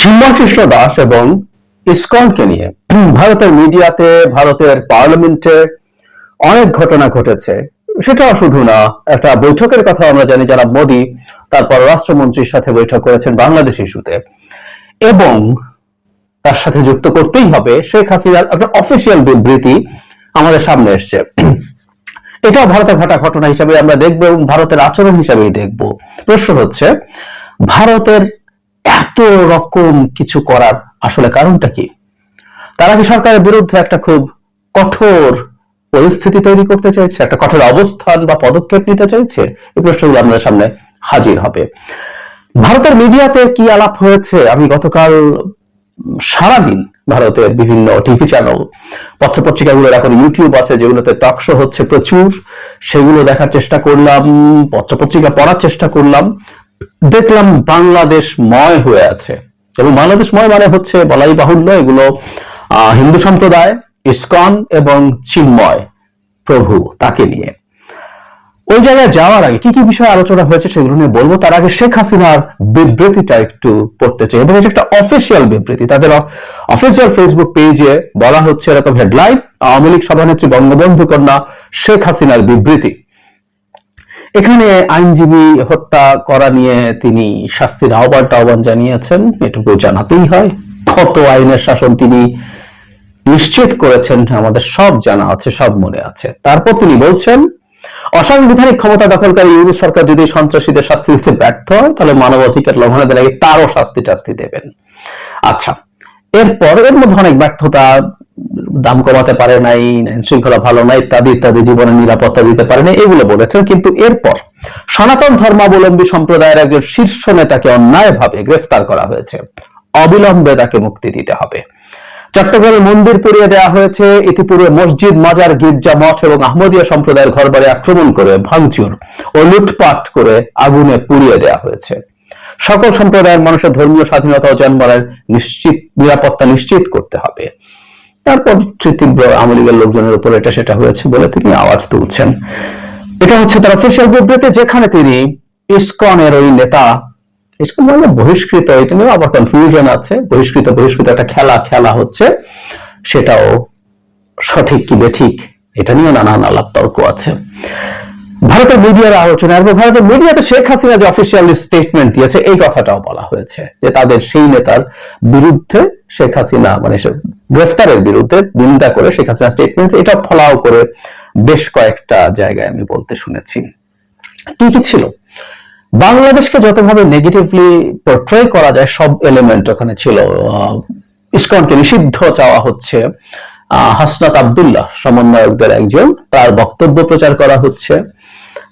চিন্ময় কৃষ্ণ দাস এবং ইসকনকে নিয়ে ভারতের মিডিয়াতে, ভারতের পার্লামেন্টে অনেক ঘটনা ঘটেছে। সেটা শুধু না, একটা বৈঠকের কথা আমরা জানি যারা মোদী তার পররাষ্ট্রমন্ত্রীর সাথে বৈঠক করেছেন বাংলাদেশ ইস্যুতে। এবং তার সাথে যুক্ত করতেই হবে শেখ হাসিনার একটা অফিসিয়াল বিবৃতি আমাদের সামনে এসছে। এটা ভারতে ঘটা ঘটনা হিসাবে আমরা দেখব এবং ভারতের আচরণ হিসাবেই দেখব। প্রশ্ন হচ্ছে, ভারতের এত রকম কিছু করার আসলে কারণটা কি? তারা কি সরকারের বিরুদ্ধে একটা খুব কঠোর পরিস্থিতি তৈরি করতে চাইছে, একটা কঠোর অবস্থান বা পদক্ষেপ নিতে চাইছে, এই প্রশ্নগুলো আমাদের সামনে হাজির হবে। ভারতের মিডিয়াতে কি আলাপ হয়েছে? আমি গতকাল সারাদিন ভারতের বিভিন্ন টিভি চ্যানেল পত্রপত্রিকাগুলো এখন ইউটিউব আছে, যেগুলোতে টক শো হচ্ছে প্রচুর। সেগুলো দেখার চেষ্টা করলাম, পত্রপত্রিকা পড়ার চেষ্টা করলাম। দেখলাম বাংলাদেশ ময় হয়ে আছে। এবং বাংলাদেশ ময় মানে হচ্ছে বলাই বাহুল্য এগুলো হিন্দু সম্প্রদায়, ইস্কন এবং চিন্ময় প্রভু তাকে নিয়ে। ওই জায়গায় যাওয়ার আগে কি কি বিষয়ে আলোচনা হয়েছে সেগুলো নিয়ে বলব। তার আগে শেখ হাসিনার বিবৃতিটা একটু পড়তে চাই এবং একটা অফিসিয়াল বিবৃতি। তাদের অফিসিয়াল ফেসবুক পেজে বলা হচ্ছে এরকম হেডলাইন আওয়ামী লীগ সভানেত্রী বঙ্গবন্ধু কন্যা শেখ হাসিনার বিবৃতি। এখানে আইনজীবী হত্যা করা নিয়ে তিনি শাস্তির আহ্বান টাহ্বান জানিয়েছেন। এটুকু জানাতেই হয়। কত আইনের শাসন তিনি নিশ্চিত করেছেন, আমাদের সব জানা আছে, সব মনে আছে। তারপর তিনি বলছেন, অসাংবিধানিক ক্ষমতা দখলকারী ইউরোপ সরকার যদি সন্ত্রাসীদের শাস্তি দিতে ব্যর্থ হয়, তাহলে মানবাধিকার লঙ্ঘনের লাগে তারও শাস্তি টাস্তি দেবেন। আচ্ছা এরপর এর মধ্যে অনেক ব্যর্থতা দাম কমাতে পারে নাই শৃঙ্খলা ভালো নাই, ইত্যাদি ইত্যাদি, জীবনের নিরাপত্তা দিতে পারে নাই, এগুলো বলেছেন। কিন্তু এরপর সনাতন ধর্মাবলম্বী সম্প্রদায়ের একজন শীর্ষ নেতাকে অন্যায়ভাবে গ্রেফতার করা হয়েছে। অবিলম্বে তাকে মুক্তি দিতে হবে। চট্টগ্রামে মন্দির পুড়িয়ে দেওয়া হয়েছে। ইতিপূর্বে মসজিদ, মাজার, গির্জা, মঠ এবং আহমদিয়া সম্প্রদায়ের ঘরবাড়ি আক্রমণ করে ভাঙচুর ও লুটপাট করে আগুনে পুড়িয়ে দেওয়া হয়েছে। সকল সম্প্রদায়ের মানুষের ধর্মীয় স্বাধীনতা ও জন্মানের নিশ্চিত, নিরাপত্তা নিশ্চিত করতে হবে। তারপর তীব্র আওয়ামী লোকজনের উপর এটা সেটা হয়েছে বলে তিনি আওয়াজ তুলছেন। এটা হচ্ছে তার অফিসিয়াল বিবৃতি, যেখানে তিনি ইসকনের ওই নেতা, ইস্কন মানে বহিষ্কৃত, এটা নিয়ে আবার কনফিউশন আছে। বহিষ্কৃত বহিষ্কৃত একটা খেলা খেলা হচ্ছে। সেটাও সঠিক কি বেঠিক, এটা নিয়ে নানান আলাপ তর্ক আছে। ভারতের মিডিয়ার আলোচনা এবং ভারতের মিডিয়াতে শেখ হাসিনা যে অফিসিয়াল স্টেটমেন্ট দিয়েছে, এই কথাটাও বলা হয়েছে যে তাদের সেই নেতার বিরুদ্ধে শেখ হাসিনা মানে গ্রেফতারের বিরুদ্ধে নিন্দা করে শেখ হাসিনা স্টেটমেন্ট এটা ফলাও করে বেশ কয়েকটা জায়গায় আমি বলতে শুনেছি। কি কি ছিল? বাংলাদেশকে যতভাবে নেগেটিভলি পোর্ট্রে করা যায়, সব এলিমেন্ট ওখানে ছিল। ইসকনকে নিষিদ্ধ চাওয়া হচ্ছে। হাসনাত আবদুল্লাহ, সমন্বয়কদের একজন, তার বক্তব্য প্রচার করা হচ্ছে।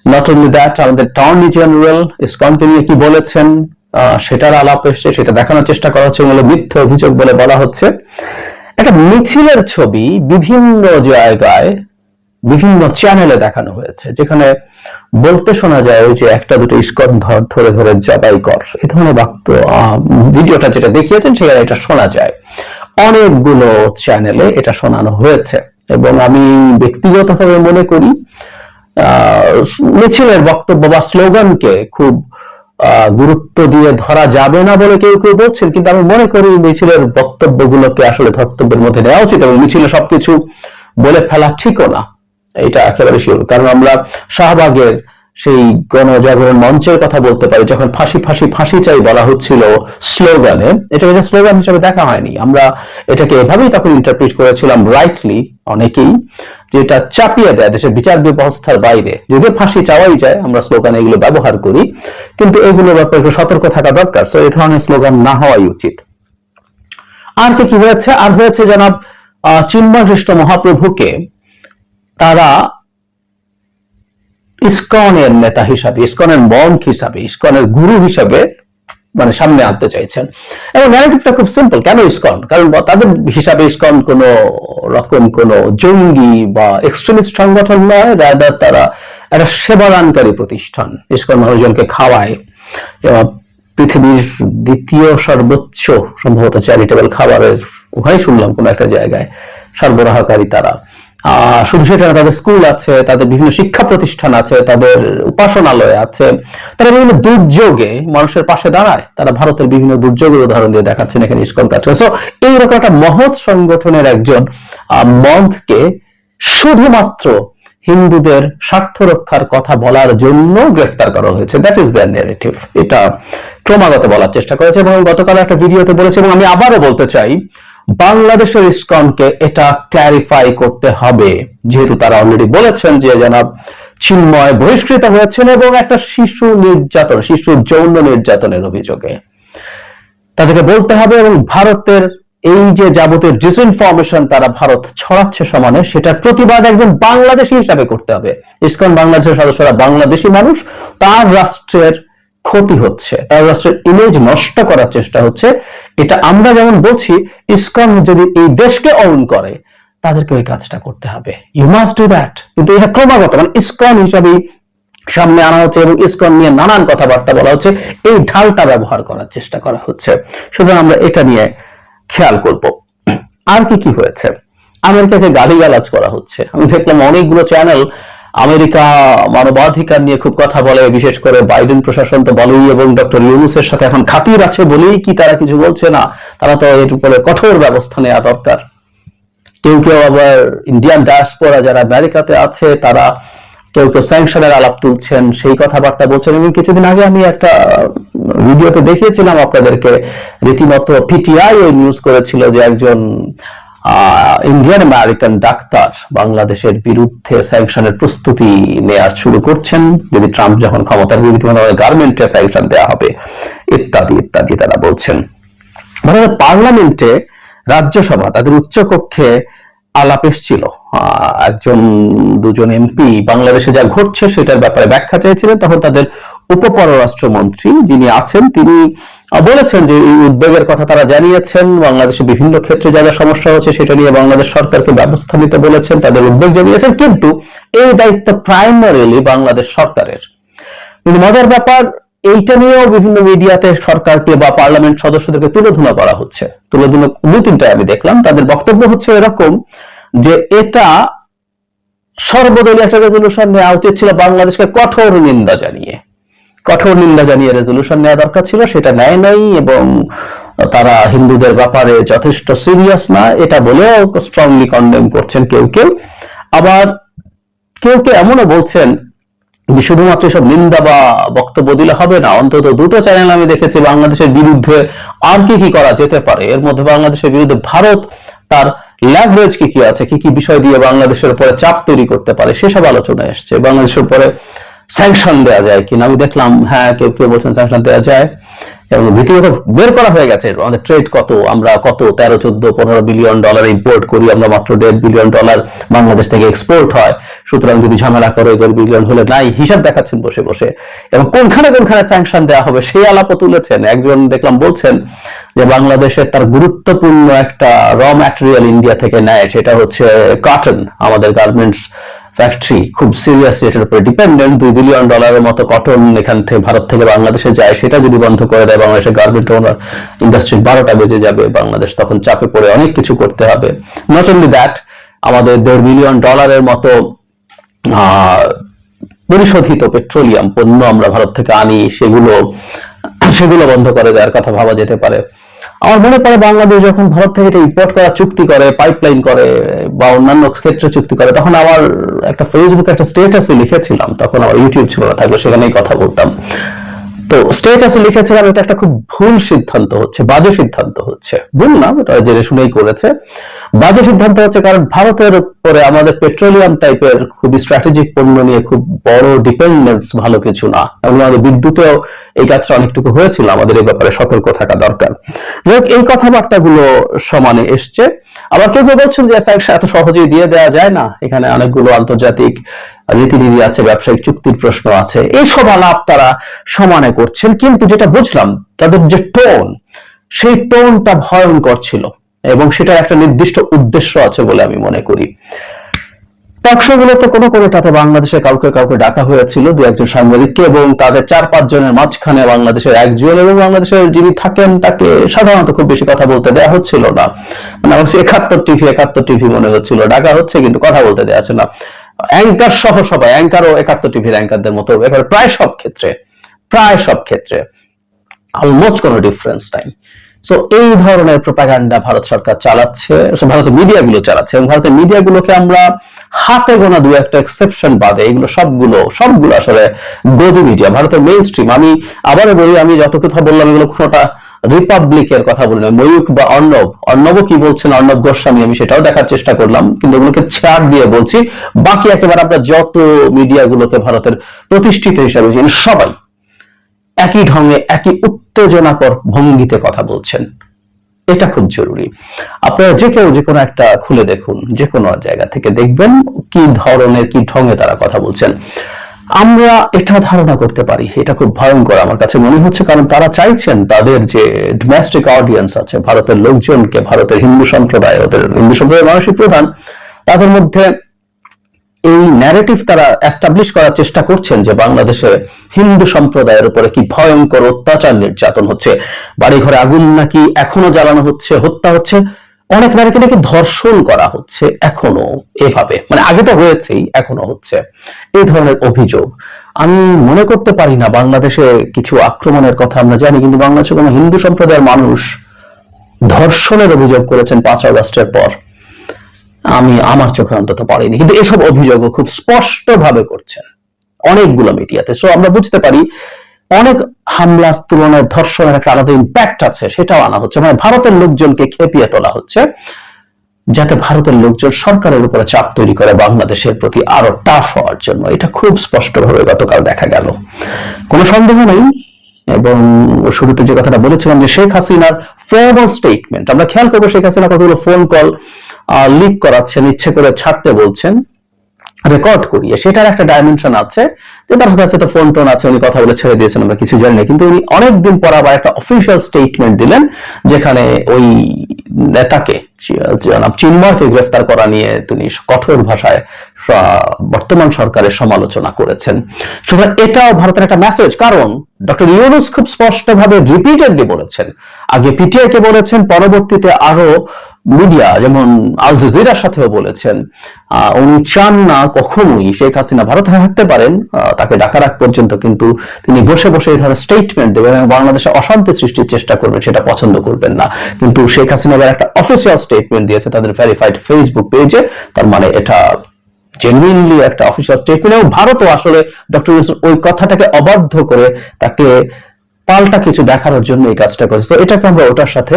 নট অনলি দ্যাট আমাদের টর্নি জেনারেল ইসকনকে নিয়ে কি বলেছেন সেটার আলাপ এসছে, সেটা দেখানোর চেষ্টা করা হচ্ছে, এগুলো মিথ্যে অভিযোগ বলে বলা হচ্ছে। একটা মিছিলের ছবি বিভিন্ন জায়গায়, বিভিন্ন চ্যানেলে দেখানো হয়েছে, যেখানে বলতে শোনা যায় যে একটা দুটো ইস্কন ধর ধরে ধরে জবাই কর। এই ধরনের বাক্য ভিডিওটা যেটা দেখিয়েছেন, সেখানে এটা শোনা যায়। অনেকগুলো চ্যানেলে এটা শোনানো হয়েছে। এবং আমি ব্যক্তিগতভাবে মনে করি মিছিলের বক্তব্য বা স্লোগানকে খুব গুরুত্ব দিয়ে ধরা যাবে না বলে কেউ কেউ বলছেন, কিন্তু আমি মনে করি মিছিলের বক্তব্যগুলোকে আসলে ধর্তব্যের মধ্যে নেওয়া উচিত এবং মিছিলে সবকিছু বলে ফেলা ঠিকও না। এটা একেবারে শিওর। কারণ আমরা শাহবাগের সেই গণজাগরণ মঞ্চের কথা বলতে পারি, যখন ফাঁসি ফাঁসি ফাঁসি চাই বলা হচ্ছিল স্লোগানে, এটা এটা স্লোগান হিসেবে দেখা হয়নি। আমরা এটাকে এভাবেই তখন ইন্টারপ্রিট করেছিলাম রাইটলি অনেকেই। যে এটা চাপিয়ে দেয় দেশের বিচার ব্যবস্থার বাইরে। যদিও ফাঁসি চাওয়াই যায়, আমরা স্লোগান এগুলো ব্যবহার করি, কিন্তু এগুলোর ব্যাপারে একটু সতর্ক থাকা দরকার। তো এই ধরনের স্লোগান না হওয়াই উচিত। আর কি হয়েছে? আর হয়েছে, জনাব চিন্ময় খ্রিস্ট মহাপ্রভুকে তারা ইস্কনের নেতা হিসাবে, ইস্কনের মন্ক হিসাবে, ইস্কনের গুরু হিসাবে মানে সামনে আনতে চাইছেন। এবং ন্যারেটিভটা খুব সিম্পল কেন ইসকন? কারণ তাদের হিসাবে ইসকন কোন রকম কোন জঙ্গি বা এক্সট্রিমিস্ট সংগঠন নয় রাদার তারা একটা সেবাদানকারী প্রতিষ্ঠান। ইসকন মানুষজনকে খাওয়ায়। পৃথিবীর দ্বিতীয় সর্বোচ্চ সম্ভবত চ্যারিটেবল খাবারের ওখানে শুনলাম কোন একটা জায়গায়, সরবরাহকারী তারা। শুধু সেটা না তাদের স্কুল আছে তাদের বিভিন্ন শিক্ষা প্রতিষ্ঠান আছে তাদের উপাসনালয় আছে তারা বিভিন্ন দুর্যোগে মানুষের পাশে দাঁড়ায়। তারা ভারতের বিভিন্ন দুর্যোগের উদাহরণ দিয়ে দেখাচ্ছেন এখানে ইসকন কাজ করে So, এইরকম একটা মহৎ সংগঠনের একজন মঙ্ককে শুধুমাত্র হিন্দুদের স্বার্থ রক্ষার কথা বলার জন্য গ্রেফতার করা হয়েছে। দ্যাট ইজ দ্যার নেগেটিভ এটা ক্রমাগত বলার চেষ্টা করেছে এবং গতকাল একটা ভিডিওতে বলেছে এবং আমি আবারও বলতে চাই বাংলাদেশের ইসকনকে এটা ক্ল্যারিফাই করতে হবে। যেহেতু তারা অলরেডি বলেছেন যে জনাব চিন্ময় বহিষ্কৃত হয়েছেন এবং একটা শিশু নির্যাতন, শিশু যৌন নির্যাতনের অভিযোগে। তাদেরকে বলতে হবে এবং ভারতের এই যে যাবতীয় ডিসইনফরমেশন তারা ভারত ছড়াচ্ছে সমানে, সেটার প্রতিবাদ একজন বাংলাদেশী হিসাবে করতে হবে। ইসকন বাংলাদেশের সদস্যরা বাংলাদেশি মানুষ, তার রাষ্ট্রের ক্ষতি হচ্ছে। তার রাষ্ট্রের ইমেজ নষ্ট করার চেষ্টা হচ্ছে। এটা আমরা যেমন বলছি, ইসকন যদি এই দেশকে অন করে, তাদেরকে ওই কাজটা করতে হবে। ইউ মাস্ট ডু দ্যাট কিন্তু এটা ক্রমাগত মানে ইসকন হিসাবে সামনে আনা হচ্ছে এবং ইসকন নিয়ে নানান কথাবার্তা বলা হচ্ছে। এই ঢালটা ব্যবহার করার চেষ্টা করা হচ্ছে। সুতরাং আমরা এটা নিয়ে খেয়াল করব। আর কি কি হয়েছে? আমেরিকাকে গালিগালাজ করা হচ্ছে। আমি দেখলাম অনেকগুলো চ্যানেল আমেরিকা মানবাধিকার নিয়ে খুব কথা বলে, বিশেষ করে বাইডেন প্রশাসন তো বলেই, এবং ডক্টর ইউনুসের সাথে এখন খাতির আছে বলেই কি তারা কিছু বলছে? না, তারা তো এর উপরে কঠোর ব্যবস্থা নেওয়া দরকার। কেউ কেউ আবার ইন্ডিয়ান ডায়াসপোরা যারা আমেরিকাতে আছে, তারা কেউ কেউ স্যাংশনের আলাপ তুলছেন, সেই কথাবার্তা বলছেন। এবং কিছুদিন আগে আমি একটা ভিডিওতে দেখিয়েছিলাম আপনাদেরকে, রীতিমতো পিটিআই ওই নিউজ করেছিল যে একজন ইন্ডিয়ান আমেরিকান ডাক্তার বাংলাদেশের বিরুদ্ধে স্যাংশনের প্রস্তুতি নেয়ার শুরু করছেন। যদি ট্রাম্প যখন ক্ষমতার বিরুদ্ধে গার্মেন্টে স্যাংশন দেওয়া হবে, ইত্যাদি ইত্যাদি তারা বলছেন। ভারতের পার্লামেন্টে রাজ্যসভা, তাদের উচ্চকক্ষে আলাপ এসছিল। একজন, দুজন এমপি বাংলাদেশে যা ঘটছে সেটার ব্যাপারে ব্যাখ্যা চাইছিলেন তখন তাদের উপপররাষ্ট্রমন্ত্রী যিনি আছেন, তিনি বলেছেন যে এই উদ্বেগের কথা তারা জানিয়েছেন, বাংলাদেশে বিভিন্ন ক্ষেত্রে যা যা সমস্যা হচ্ছে সেটা নিয়ে বাংলাদেশ সরকারকে ব্যবস্থা নিতে বলেছেন, তাদের উদ্বেগ জানিয়েছেন, কিন্তু এই দায়িত্ব প্রাইমারিলি বাংলাদেশ সরকারের। কিন্তু মজার ব্যাপার, এইটা নিয়েও বিভিন্ন মিডিয়াতে সরকারকে বা পার্লামেন্ট সদস্যদেরকে তুলে ধরা করা হচ্ছে। তুলে ধুলো দু তিনটায় আমি দেখলাম, তাদের বক্তব্য হচ্ছে এরকম যে এটা সর্বদলীয় একটা রেজলিউশন নেওয়া উচিত ছিল বাংলাদেশকে কঠোর নিন্দা জানিয়ে। কঠোর নিন্দা জানিয়ে রেজলিউশন নেওয়া দরকার ছিল, সেটা নেয় নাই এবং তারা হিন্দুদের ব্যাপারে যথেষ্ট সিরিয়াস না। এটা বলেও স্ট্রংলি কন্ডেম করছেন কেউ কেউ। আবার কেউ কেউ এমনও বলছেন যে শুধুমাত্র সব নিন্দা বা বক্তব্য দিলে হবে না, অন্তত দুটো চ্যানেল আমি দেখেছি বাংলাদেশের বিরুদ্ধে। আর কি কি করা যেতে পারে? এর মধ্যে বাংলাদেশের বিরুদ্ধে ভারত তার ল্যাভারেজ কি কি আছে? কি কি বিষয় দিয়ে বাংলাদেশের উপরে চাপ তৈরি করতে পারে? সেসব আলোচনা এসছে। বাংলাদেশের উপরে স্যাংশন দেওয়া যায় কিনা, আমি দেখলাম হ্যাঁ কেউ কেউ বলছেন স্যাংশন দেওয়া যায়। এবং রীতিমতো বের করা হয়ে গেছে, আমাদের ট্রেড কত, আমরা কত, তেরো, চোদ্দ, পনেরো বিলিয়ন ডলার ইম্পোর্ট করি, আমরা মাত্র দেড় বিলিয়ন ডলার বাংলাদেশ থেকে এক্সপোর্ট হয়। সুতরাং যদি ঝামেলা করে, দেড় বিলিয়ন হলে নাই, হিসাব দেখাচ্ছেন বসে বসে। এবং কোনখানে কোনখানে স্যাংশন দেওয়া হবে, সেই আলাপও তুলেছেন। একজন দেখলাম বলছেন যে বাংলাদেশের তার গুরুত্বপূর্ণ একটা র ম্যাটেরিয়াল ইন্ডিয়া থেকে নেয়, সেটা হচ্ছে কাটন আমাদের গার্মেন্টস ফ্যাক্টরি খুব সিরিয়াস এটার উপরে ডিপেন্ডেন্ট দুই বিলিয়ন ডলারের মতো কটন এখান থেকে ভারত থেকে বাংলাদেশে যায়, সেটা যদি বন্ধ করে দেয়, বাংলাদেশের গার্মেন্ট ওনার ইন্ডাস্ট্রি বারোটা বেজে যাবে, বাংলাদেশ তখন চাপে পড়ে অনেক কিছু করতে হবে। নট অনলি দ্যাট আমাদের দেড় বিলিয়ন ডলারের মতো পরিশোধিত পেট্রোলিয়াম পণ্য আমরা ভারত থেকে আনি, সেগুলো সেগুলো বন্ধ করে দেওয়ার কথা ভাবা যেতে পারে। আমার মনে পড়ে বাংলাদেশ যখন ভারত থেকে এটা ইম্পোর্ট করা চুক্তি করে পাইপলাইন করে, বা অন্যান্য ক্ষেত্রে চুক্তি করে, তখন আমার একটা ফেসবুকে একটা স্টেটাসে লিখেছিলাম, তখন আমার ইউটিউব ছিল না, থাকলে সেখানেই কথা বলতাম। তো স্টেটাসে লিখেছিলাম, এটা একটা খুব ভুল সিদ্ধান্ত হচ্ছে, বাজে সিদ্ধান্ত হচ্ছে। ভুল না এটা জেনে শুনেই করেছে। বাজে সিদ্ধান্ত হচ্ছে কারণ ভারতের উপরে আমাদের পেট্রোলিয়াম টাইপের খুব স্ট্র্যাটেজিক পণ্য নিয়ে খুব বড় ডিপেন্ডেন্স ভালো কিছু না। এবং আমাদের বিদ্যুতেও এই কাজটা অনেকটুকু হয়েছিল আমাদের এই ব্যাপারে সতর্ক থাকা দরকার। যাই হোক, এই কথাবার্তাগুলো সমানে এসছে। আবার কেউ কেউ বলছেন যে এত সহজেই দিয়ে দেওয়া যায় না। এখানে অনেকগুলো আন্তর্জাতিক রীতিনীতি আছে ব্যবসায়িক চুক্তির প্রশ্ন আছে। এইসব আলাপ তারা সমানে করছেন। কিন্তু যেটা বুঝলাম তাদের যে টোন সেই টোনটা ভয়ঙ্কর ছিল। এবং সেটার একটা নির্দিষ্ট উদ্দেশ্য আছে বলে আমি মনে করি। টকশো গুলোতে কোনো কোনোটাতে বাংলাদেশে কাউকে কাউকে ডাকা হয়েছিল দু একজন সাংবাদিককে এবং তাদের চার পাঁচ জনের মাঝখানে বাংলাদেশের একজন এবং বাংলাদেশের যিনি থাকেন তাকে সাধারণত খুব বেশি কথা বলতে দেওয়া হচ্ছিল না। মানে আমার একাত্তর টিভি একাত্তর টিভি মনে হচ্ছিল, ডাকা হচ্ছে কিন্তু কথা বলতে দেওয়া হচ্ছে না। অ্যাঙ্কার সহ সবাই অ্যাঙ্কার ও একাত্তর টিভির অ্যাঙ্কারদের মতো এবার প্রায় সব ক্ষেত্রে, প্রায় সব ক্ষেত্রে অলমোস্ট কোনো ডিফারেন্স নাই। সো এই ধরনের প্রোপাগান্ডা ভারত সরকার চালাচ্ছে ভারতের মিডিয়াগুলো চালাচ্ছে, এবং ভারতের মিডিয়াগুলোকে আমরা হাতে গোনা দু একটা এক্সেপশন বাদে, এগুলো সবগুলো সবগুলো আসলে গদি মিডিয়া ভারতের মেইন স্ট্রিম আমি আবারও বলি, আমি যত কথা বললাম, এগুলো কোনোটা রিপাবলিকের কথা বলি না। ময়ূক বা অর্ণব অর্ণব কি বলছেন, অর্ণব গোস্বামী, আমি সেটাও দেখার চেষ্টা করলাম, কিন্তু ওগুলোকে ছাড় দিয়ে বলছি, বাকি একেবারে আমরা যত মিডিয়াগুলোকে ভারতের প্রতিষ্ঠিত হিসাবে সবাই। একই ঢঙে, একই উত্তেজনাকর ভঙ্গিতে কথা বলছেন। এটা খুব জরুরি। আপনারা যে কেউ যে কোনো একটা খুলে দেখুন যে কোনো জায়গা থেকে দেখবেন কি ধরনের, কি ঢঙে তারা কথা বলছেন। আমরা এটা ধারণা করতে পারি, এটা খুব ভয়ঙ্কর আমার কাছে মনে হচ্ছে, কারণ তারা চাইছেন তাদের যে ডোমেস্টিক অডিয়েন্স আছে, ভারতের লোকজনকে, ভারতের হিন্দু সম্প্রদায়, ওদের হিন্দু সম্প্রদায়ের মানুষই প্রধান, তাদের মধ্যে এই ন্যারেটিভ তারা এস্টাবলিশ করার চেষ্টা করছেন যে বাংলাদেশে হিন্দু সম্প্রদায়ের উপরে কি ভয়ঙ্কর অত্যাচার নির্যাতন হচ্ছে। বাড়ি ঘরে আগুন নাকি এখনও জ্বালানো হচ্ছে, হত্যা হচ্ছে? অনেক নারীকে নাকি ধর্ষণ করা হচ্ছে এখনও এভাবে। মানে আগে তো হয়েছেই, এখনও হচ্ছে। এই ধরনের অভিযোগ। আমি মনে করতে পারি না বাংলাদেশে কিছু আক্রমণের কথা আমরা জানি, কিন্তু বাংলাদেশে কোনো হিন্দু সম্প্রদায়ের মানুষ ধর্ষণের অভিযোগ করেছেন পাঁচ আগস্টের পর। আমি আমার চোখে অন্তত পড়েনি। কিন্তু এসব অভিযোগও খুব স্পষ্ট ভাবে করছেন অনেকগুলো মিডিয়াতে। সো আমরা বুঝতে পারি অনেক হামলার তুলনায় ধর্ষণের একটা আলাদা ইম্প্যাক্ট আছে, সেটাও আনা হচ্ছে। মানে ভারতের লোকজনকে খেপিয়ে তোলা হচ্ছে, যাতে ভারতের লোকজন সরকারের উপরে চাপ তৈরি করে বাংলাদেশের প্রতি আরও টাফ হওয়ার জন্য। এটা খুব স্পষ্টভাবে গতকাল দেখা গেল। কোনো সন্দেহ নেই? এবং শুরুতে যে কথাটা বলেছিলাম যে শেখ হাসিনার ফর্মাল স্টেটমেন্ট আমরা খেয়াল করব শেখ হাসিনা কতগুলো ফোন কল লিক করাচ্ছেন ইচ্ছে করে ছাড়তে বলছেন রেকর্ড করিয়ে। সেটার একটা ডাইমেনশন আছে। যে তার কাছে তো ফোন টোন আছে, উনি কথা বলে ছেড়ে দিয়েছেন, আমরা কিছু জানি না। কিন্তু উনি অনেকদিন পর আবার একটা অফিসিয়াল স্টেটমেন্ট দিলেন, যেখানে ওই নেতাকে, জনাব চিন্ময়কে গ্রেফতার করা নিয়ে তিনি কঠোর ভাষায় বর্তমান সরকারের সমালোচনা করেছেন। সুতরাং এটাও ভারতের একটা মেসেজ কারণ ডক্টর ইউনুস খুব স্পষ্টভাবে রিপিটেডলি বলেছেন। আগে পিটিআই কে বলেছেন, পরবর্তীতে আরও মিডিয়া, যেমন আল জাজিরার সাথেও বলেছেন উনি চান না কখনোই শেখ হাসিনা ভারতে থাকতে পারেন তাকে ডাকার আগ পর্যন্ত কিন্তু তিনি বসে বসে এই ধরনের স্টেটমেন্ট দেবেন এবং বাংলাদেশে অশান্তি সৃষ্টির চেষ্টা করবেন, সেটা পছন্দ করবেন না। কিন্তু শেখ হাসিনা একটা অফিসিয়াল স্টেটমেন্ট দিয়েছে, তাদের ভেরিফাইড ফেসবুক পেজে তার মানে এটা জেনুইনলি একটা অফিসিয়াল স্টেটমেন্ট এবং ভারতও আসলে ডক্টর ওই কথাটাকে অবাধ্য করে তাকে পাল্টা কিছু দেখানোর জন্য এই কাজটা করেছে। তো এটাকে আমরা ওটার সাথে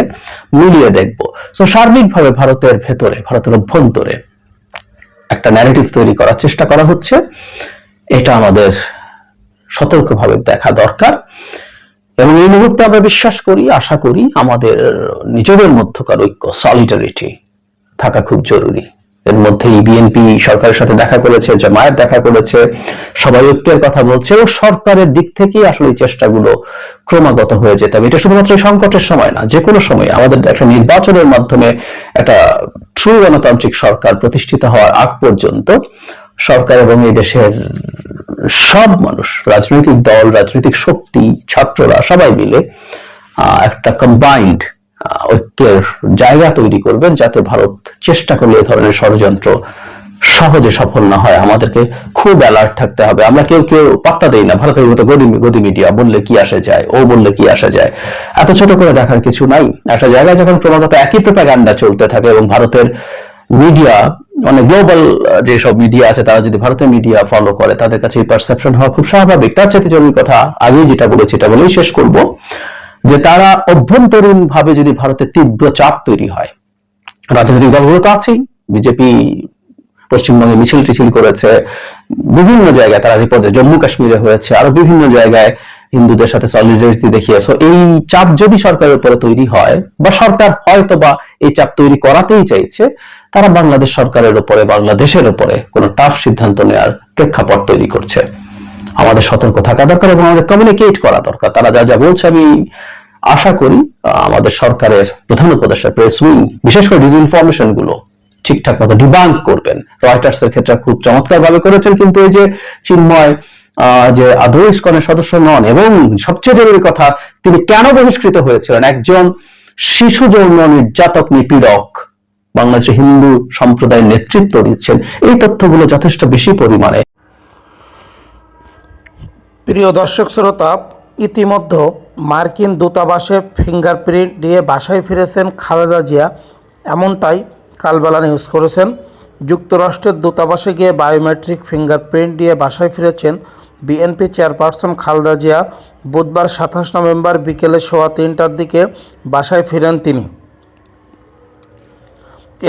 মিলিয়ে দেখব। তো সার্বিকভাবে ভারতের ভেতরে, ভারতের অভ্যন্তরে একটা ন্যারেটিভ তৈরি করার চেষ্টা করা হচ্ছে। এটা আমাদের সতর্কভাবে দেখা দরকার। এবং এই মুহূর্তে আমরা বিশ্বাস করি, আশা করি আমাদের নিজেদের মধ্যকার ঐক্য সলিডারিটি থাকা খুব জরুরি। এর মধ্যেই বিএনপি সরকারের সাথে দেখা করেছে, জামায়াত দেখা করেছে, সবাই ঐক্যের কথা বলছে ও সরকারের দিক থেকেই আসলে এই চেষ্টাগুলো ক্রমাগত হয়ে যেতে। হবে এটা শুধুমাত্র সংকটের সময় না, যে কোনো সময় আমাদের একটা নির্বাচনের মাধ্যমে একটা ট্রু গণতান্ত্রিক সরকার প্রতিষ্ঠিত হওয়ার আগ পর্যন্ত সরকার এবং এই দেশের সব মানুষ, রাজনৈতিক দল, রাজনৈতিক শক্তি, ছাত্ররা সবাই মিলে একটা কম্বাইন্ড ঐক্যের জায়গা তৈরি করবেন যাতে ভারত চেষ্টা করলে এই ধরনের ষড়যন্ত্র সহজে সফল না হয়। আমাদেরকে খুব অ্যালার্ট থাকতে হবে। আমরা কেউ কেউ পাত্তা দেই না। ভারতের মতো গদি গদি মিডিয়া বললে কি আসা যায়? ও বললে কি আসা যায়? এত ছোট করে দেখার কিছু নাই। একটা জায়গায় যখন ক্রমাগত একই প্রোপাগান্ডা চলতে থাকে এবং ভারতের মিডিয়া মানে গ্লোবাল যেসব মিডিয়া আছে, তারা যদি ভারতের মিডিয়া ফলো করে, তাদের কাছে এই পারসেপশন হওয়া খুব স্বাভাবিক। তার চাইতে জরুরি কথা আগে যেটা বলেছি, এটা বলেই শেষ করব। যে তারা অভ্যন্তরীণ ভাবে যদি ভারতের তীব্র চাপ তৈরি হয়, রাজনৈতিক দলগুলো তো আছেই, বিজেপি পশ্চিমবঙ্গে মিছিল টিছিল করেছে, বিভিন্ন জায়গায় তারা রিপোর্ট জম্মু কাশ্মীরে হয়েছে, আরও বিভিন্ন জায়গায় হিন্দুদের সাথে সলিডারিটি দেখিয়েছে এই চাপ যদি সরকারের উপরে তৈরি হয়, বা সরকার হয়তো বা এই চাপ তৈরি করাতেই চাইছে, তারা বাংলাদেশ সরকারের উপরে, বাংলাদেশের উপরে কোনো টাফ সিদ্ধান্ত নেওয়ার প্রেক্ষাপট তৈরি করছে। আমাদের সতর্ক থাকা দরকার এবং আমাদের কমিউনিকেট করা দরকার। তারা যা যা বলছে আমি আশা করি আমাদের সরকারের প্রধান উপদেষ্টা প্রেস উইং, বিশেষ করে ডিসইনফরমেশনগুলো ঠিকঠাক মতো ডিবাঙ্ক করবেন। রয়টার্স এর ক্ষেত্রে খুব চমৎকার ভাবে করেছেন, কিন্তু এই যে চিন্ময় যে আদৌ ইস্কনের সদস্য নন এবং সবচেয়ে জরুরি কথা, তিনি কেন বহিষ্কৃত হয়েছিলেন? একজন শিশু যৌন নির্যাতক নিপীড়ক বাংলাদেশের হিন্দু সম্প্রদায়ের নেতৃত্ব দিচ্ছেন। এই তথ্যগুলো যথেষ্ট বেশি পরিমাণে প্রিয় দর্শক শ্রোতা, ইতিমধ্যে মার্কিন দূতাবাসে ফিঙ্গারপ্রিন্ট দিয়ে বাসায় ফিরেছেন খালেদা জিয়া। এমনটাই কালবেলা নিউজ করেছেন। যুক্তরাষ্ট্রের দূতাবাসে গিয়ে বায়োমেট্রিক ফিঙ্গারপ্রিন্ট দিয়ে বাসায় ফিরেছেন বিএনপি চেয়ারপারসন খালেদা জিয়া। বুধবার সাতাশ নভেম্বর বিকেলে সোয়া তিনটার দিকে বাসায় ফিরেন তিনি।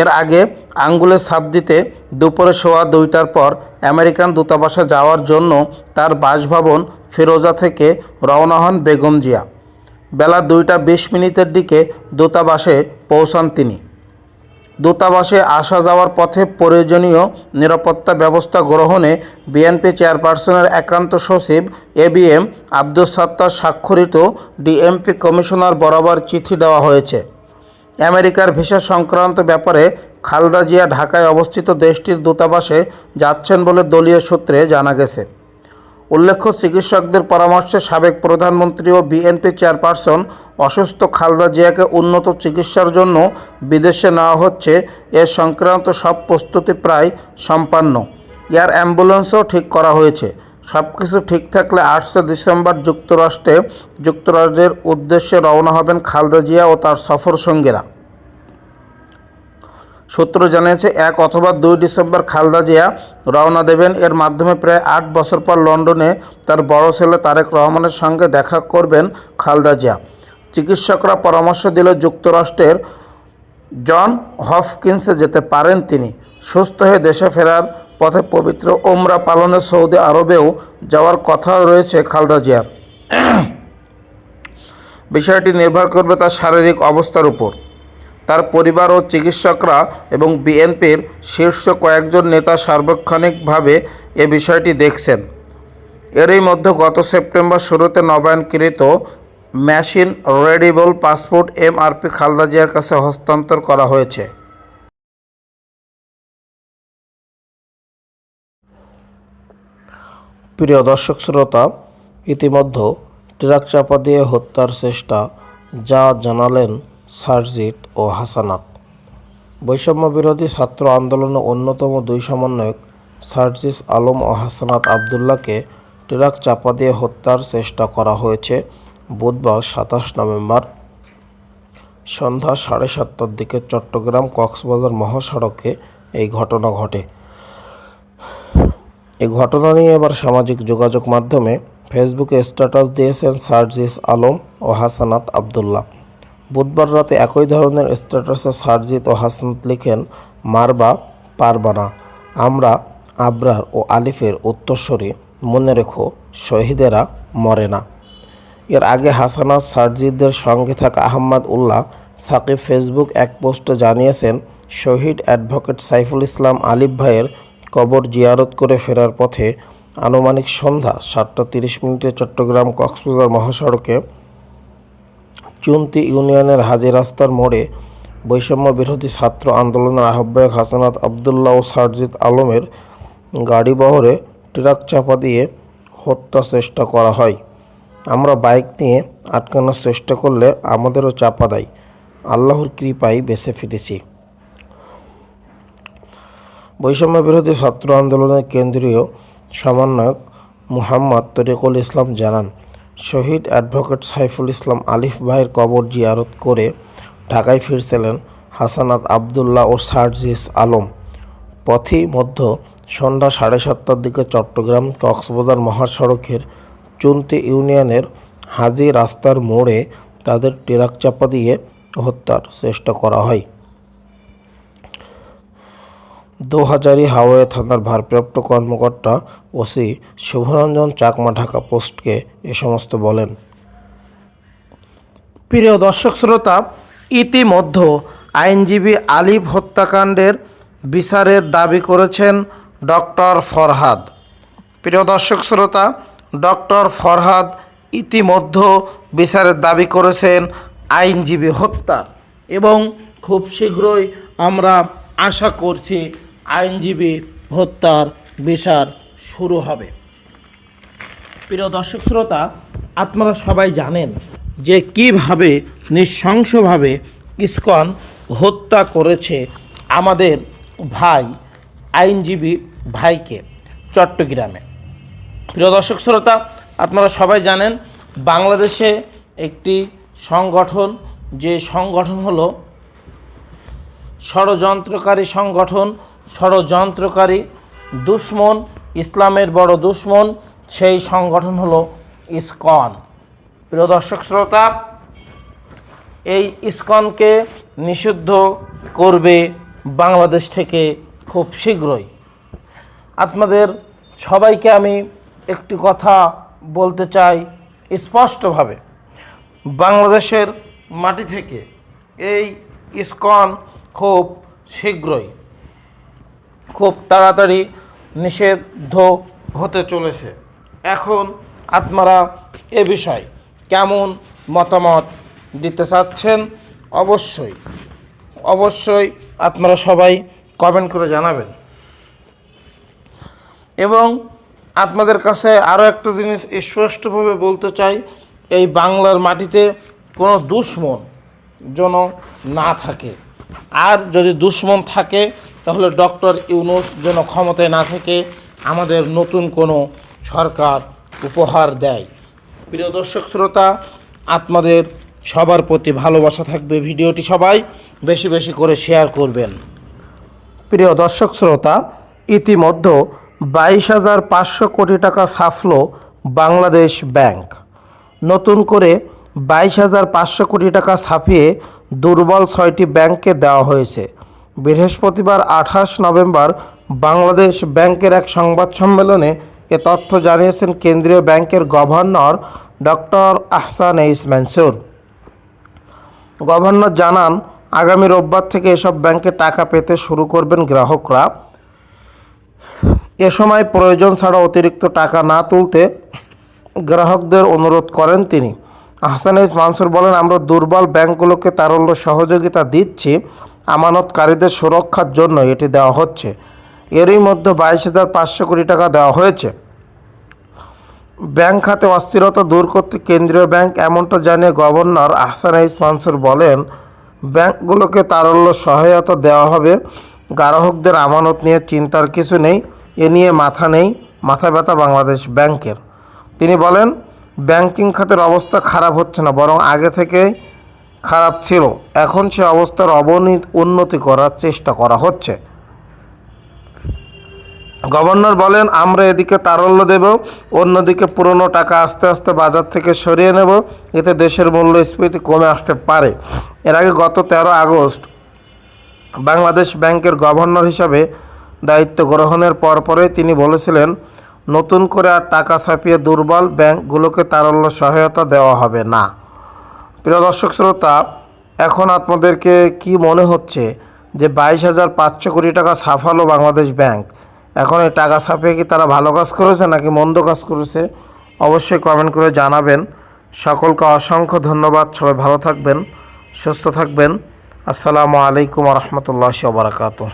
এর আগে আঙ্গুলে ছাপ দিতে দুপুরে সোয়া দুইটার পর আমেরিকান দূতাবাসে যাওয়ার জন্য তার বাসভবন ফিরোজা থেকে রওনা হন বেগম জিয়া। বেলা দুইটা বিশ মিনিটের দিকে দূতাবাসে পৌঁছান তিনি। দূতাবাসে আসা যাওয়ার পথে প্রয়োজনীয় নিরাপত্তা ব্যবস্থা গ্রহণে বিএনপি চেয়ারপারসনের একান্ত সচিব A B M Abdul Sattar স্বাক্ষরিত ডিএমপি কমিশনার বরাবর চিঠি দেওয়া হয়েছে। আমেরিকার ভিসা সংক্রান্ত ব্যাপারে খালদা জিয়া ঢাকায় অবস্থিত দেশটির দূতাবাসে যাচ্ছেন বলে দলীয় সূত্রে জানা গেছে। উল্লেখ্য, চিকিৎসকদের পরামর্শে সাবেক প্রধানমন্ত্রী ও বিএনপি চেয়ারপারসন অসুস্থ খালদা জিয়াকে উন্নত চিকিৎসার জন্য বিদেশে নেওয়া হচ্ছে। এ সংক্রান্ত সব প্রস্তুতি প্রায় সম্পন্ন। এয়ার অ্যাম্বুলেন্সও ঠিক করা হয়েছে। সব কিছু ঠিক থাকলে আটশো ডিসেম্বর যুক্তরাষ্ট্রে, যুক্তরাজ্যের উদ্দেশ্যে রওনা হবেন খালদা জিয়া ও তার সফর সঙ্গীরা। সূত্র জানিয়েছে, এক অথবা দুই ডিসেম্বর খালদা জিয়া রওনা দেবেন। এর মাধ্যমে প্রায় আট বছর পর লন্ডনে তার বড় ছেলে তারেক রহমানের সঙ্গে দেখা করবেন খালদা জিয়া। চিকিৎসকরা পরামর্শ দিলে, যুক্তরাষ্ট্রের জন হফকিন্সে যেতে পারেন তিনি। সুস্থ হয়ে দেশে ফেরার পথে পবিত্র ওমরা পালনে সৌদি আরবেও যাওয়ার কথা রয়েছে খালদা জিয়ার। বিষয়টি নির্ভর করবে তার শারীরিক অবস্থার উপর। তার পরিবার ও চিকিৎসকরা এবং বিএনপির শীর্ষ কয়েকজন নেতা সার্বক্ষণিকভাবে এ বিষয়টি দেখছেন। এরই মধ্যে গত সেপ্টেম্বর শুরুতে নবায়নকৃত machine, readable, passport, MRP Khaleda জিয়ার কাছে হস্তান্তর করা হয়েছে। প্রিয় দর্শক শ্রোতা, ইতিমধ্যে ট্রাক চাপা দিয়ে হত্যার চেষ্টা যা জানালেন সারজিৎ ও হাসানাত। বৈষম্য বিরোধী ছাত্র আন্দোলনের অন্যতম দুই সমন্বয়ক সার্জিস আলম ও হাসানাত আবদুল্লাহকে ট্রাক চাপা দিয়ে হত্যার চেষ্টা করা হয়েছে বুধবার সাতাশ নভেম্বর সন্ধ্যা সাড়ে সাতটার দিকে চট্টগ্রাম কক্সবাজার মহাসড়কে এই ঘটনা ঘটে। এই ঘটনা নিয়ে এবার সামাজিক যোগাযোগ মাধ্যমে ফেসবুকে স্ট্যাটাস দিয়েছেন সার্জিস আলম ও হাসানাত আবদুল্লাহ। বুধবার রাতে একই ধরনের স্ট্যাটাসে সার্জিত ও হাসানাত লিখেন, মারবা পারবানা আমরা, আবরার ও আলিফের উত্তরস্বরী মনে রেখো, শহীদেরা মরে না। এর আগে হাসানাত সার্জিদের সঙ্গে থাকা আহম্মদ উল্লাহ সাকিব ফেসবুক এক পোস্টে জানিয়েছেন, শহীদ অ্যাডভোকেট সাইফুল ইসলাম আলিফ ভাইয়ের কবর জিয়ারত করে ফেরার পথে আনুমানিক সন্ধ্যা সাতটা তিরিশ মিনিটে চট্টগ্রাম কক্সবাজার মহাসড়কে চুন্তি ইউনিয়নের হাজি রাস্তার মোড়ে বৈষম্য বিরোধী ছাত্র আন্দোলনের আহ্বায়ক হাসানাত আবদুল্লাহ ও সারজিৎ আলমের গাড়ি বহরে ট্রাক চাপা দিয়ে হত্যা চেষ্টা করা হয়। আমরা বাইক নিয়ে আটকানোর চেষ্টা করলে আমাদেরও চাপা দেয়। আল্লাহর কৃপায় বেঁচে ফিরেছি। বৈষম্য বিরোধী ছাত্র আন্দোলনের কেন্দ্রীয় সমন্বয়ক মুহাম্মদ তরিকুল ইসলাম জানান, শহীদ অ্যাডভোকেট সাইফুল ইসলাম আলিফ ভাইয়ের কবর জিয়ারত করে ঢাকায় ফিরছিলেন হাসানাত আবদুল্লাহ ও সার্জিস আলম। পথি মধ্য সন্ধ্যা সাড়ে সাতটার দিকে চট্টগ্রাম কক্সবাজার মহাসড়কের চুন্তি ইউনিয়নের হাজি রাস্তার মোড়ে তাদের ট্রাক চাপা দিয়ে হত্যার চেষ্টা করা হয়। দোহাজারি হাওয়াই থানার ভারপ্রাপ্ত কর্মকর্তা ওসি শুভরঞ্জন চাকমা ঢাকা পোস্টকে এ সমস্ত বলেন। প্রিয় দর্শক শ্রোতা, ইতিমধ্যে আইনজীবী আলিফ হত্যাকাণ্ডের বিচারের দাবি করেছেন ডক্টর ফরহাদ। প্রিয় দর্শক শ্রোতা, ডক্টর ফরহাদ ইতিমধ্যে বিচারের দাবি করেছেন আইনজীবী হত্যার এবং খুব শীঘ্রই আমরা আশা করছি আইনজীবী হত্যার বিচার শুরু হবে। প্রিয় দর্শক শ্রোতা, আপনারা সবাই জানেন যে কীভাবে নৃশংসভাবে ইস্কন হত্যা করেছে আমাদের ভাই, আইনজীবী ভাইকে চট্টগ্রামে। প্রিয় দর্শক শ্রোতা, আপনারা সবাই জানেন বাংলাদেশে একটি সংগঠন, যে সংগঠন হলো ষড়যন্ত্রকারী সংগঠন ষড়যন্ত্রকারী দুশ্মন, ইসলামের বড় দুশ্মন, সেই সংগঠন হলো ইসকন। প্রিয় দর্শক শ্রোতা, এই ইসকনকে নিষিদ্ধ করবে বাংলাদেশ থেকে খুব শীঘ্রই। আপনাদের সবাইকে আমি একটি কথা বলতে চাই স্পষ্টভাবে। বাংলাদেশের মাটি থেকে এই ইসকন খুব শীঘ্রই খুব তাড়াতাড়ি নিষিদ্ধ হতে চলেছে। এখন আপনারা এ বিষয় কেমন মতামত দিতে চাচ্ছেন অবশ্যই অবশ্যই আপনারা সবাই কমেন্ট করে জানাবেন। এবং আপনাদের কাছে আরও একটা জিনিস স্পষ্টভাবে বলতে চাই, এই বাংলার মাটিতে কোনো দুশ্মন যেন না থাকে। আর যদি দুশ্মন থাকে তাহলে ডক্টর ইউনুস যেন ক্ষমতায় না থেকে আমাদের নতুন কোনো সরকার উপহার দেয়। প্রিয় দর্শক শ্রোতা, আপনাদের সবার প্রতি ভালোবাসা থাকবে ভিডিওটি সবাই বেশি বেশি করে শেয়ার করবেন। প্রিয় দর্শক শ্রোতা, ইতিমধ্যে বাইশ হাজার পাঁচশো কোটি টাকা ছাপল বাংলাদেশ ব্যাংক। নতুন করে বাইশ হাজার পাঁচশো কোটি টাকা ছাপিয়ে দুর্বল ছয়টি ব্যাংককে দেওয়া হয়েছে। বৃহস্পতিবার আঠাশ নভেম্বর বাংলাদেশ ব্যাংকের এক সংবাদ সম্মেলনে এ তথ্য জানিয়েছেন কেন্দ্রীয় ব্যাংকের governor doctor Ahsan H Mansur. Governor জানান, আগামী রোববার থেকে এসব ব্যাংকে টাকা পেতে শুরু করবেন গ্রাহকরা। এ সময় প্রয়োজন ছাড়া অতিরিক্ত টাকা না তুলতে গ্রাহকদের অনুরোধ করেন তিনি। আহসানিস মানসুর বলেন, আমরা দুর্বল ব্যাংকগুলোকে তারল্য সহযোগিতা দিচ্ছি আমানতকারীদের সুরক্ষার জন্য এটি দেওয়া হচ্ছে। এরই মধ্যে বাইশ হাজার পাঁচশো কোটি টাকা দেওয়া হয়েছে। ব্যাংক খাতে অস্থিরতা দূর করতে কেন্দ্রীয় ব্যাংক এমনটা জানিয়ে গভর্নর আহসানাইস মানসুর বলেন, ব্যাংকগুলোকে তারল্য সহায়তা দেওয়া হবে। গ্রাহকদের আমানত নিয়ে চিন্তার কিছু নেই, এ নিয়ে মাথা নেই, মাথা ব্যথা বাংলাদেশ ব্যাংকের। তিনি বলেন, ব্যাংকিং খাতের অবস্থা খারাপ হচ্ছে না, বরং আগে থেকে খারাপ ছিল। এখন সে অবস্থার অবনীত, উন্নতি করার চেষ্টা করা হচ্ছে। গভর্নর বলেন, আমরা এদিকে তারল্য দেব, অন্যদিকে পুরনো টাকা আস্তে আস্তে বাজার থেকে সরিয়ে নেব। এতে দেশের মূল্যস্ফীতি কমে আসতে পারে। এর আগে গত তেরো আগস্ট বাংলাদেশ ব্যাংকের গভর্নর হিসাবে দায়িত্ব গ্রহণের পরপরই তিনি বলেছিলেন, নতুন করে আর টাকা ছাপিয়ে দুর্বল ব্যাংকগুলোকে তারল্য সহায়তা দেওয়া হবে না। প্রিয় দর্শক শ্রোতা, এখন আপনাদেরকে কি মনে হচ্ছে যে বাইশ হাজার পাঁচশো কোটি টাকা ছাপালো বাংলাদেশ ব্যাংক? এখন এই টাকা ছাপিয়ে কি তারা ভালো কাজ করেছে নাকি মন্দ কাজ করেছে? অবশ্যই কমেন্ট করে জানাবেন। সকলকে অসংখ্য ধন্যবাদ। সবাই ভালো থাকবেন, সুস্থ থাকবেন। আসসালামু আলাইকুম রহমতুল্লাহ বারাকাতুহ।